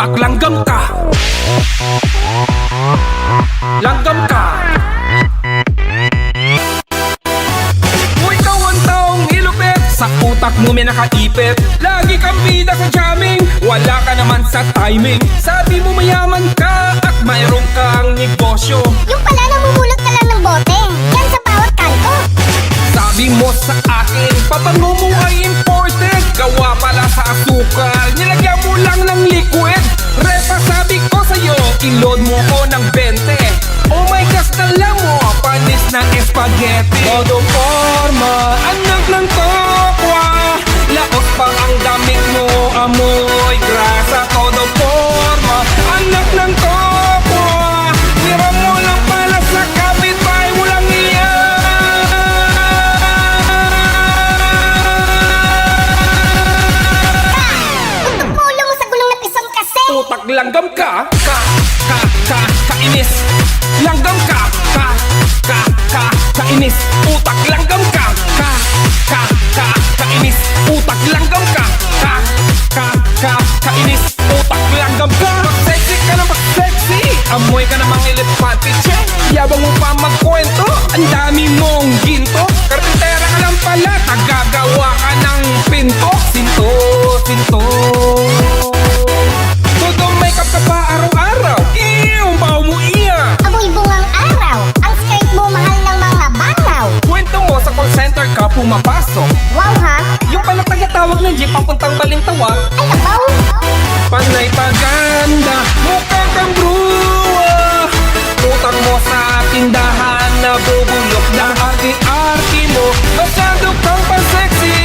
ka. Langgam ka. Kung ikaw ang taong ilupit Sa utak mo may nakaipit. Lagi kang bida sa jamming Wala ka naman sa timing. Sabi mo mayaman ka At mayroon kang negosyo. Yung pala namumulot ka lang ng bote. Yan sa bawat kanto. Sabi mo sa akin Pabango mo ay imported Gawa pala sa asukal Todo forma. Anak ng tokwa Laos pa ang damit mo. Amoy grasa Todo forma. Anak ng tokwa Tira mo lang pala sa kapitbahay Walang Tutok mo ulo mo sa gulong ng isang kasi. Utak langgam ka Ka, ka, ka, kainis Langgam ka, kainis Utak langgam ka Ka, ka, ka, kainis Utak langgam ka Ka, ka, ka, kainis Utak langgam ka. Mag-sexy ka na mag-sexy. Amoy ka namang elepante che. Yabang mo pa magkwento Ang dami mong pumapasok Wow ha? Yung pala tagatawag ng jeep papuntang Balintawa Ay nabaw. Panay paganda, mukha kang bruwa Utang mo sa tindahan na bubulok ng arte-arte mo Masyado kang pa-sexy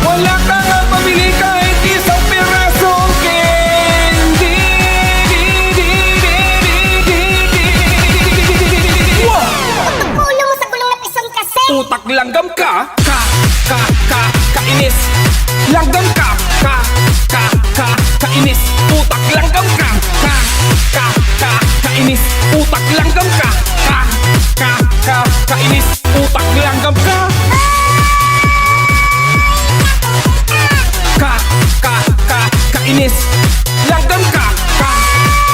Wala ka nga pabili kahit isang pirasong candy Wow! Ulo mo sa gulong ng isang kasi. Utak langgam ka ka ka kainis langgam ka ka ka ka kainis utak langgam ka ka ka ka kainis utak langgam ka ka ka ka kainis utak langgam ka ka ka ka kainis langgam ka ka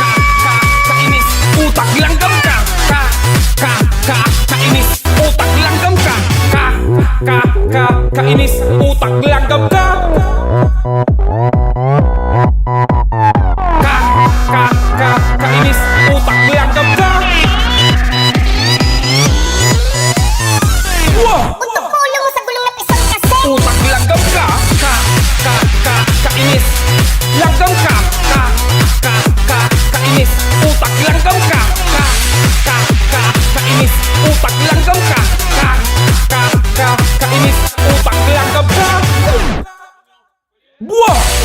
ka ka kainis utak langgam ka ka ka ka kainis utak langgam ka ka ka ka Cutting this Whoa!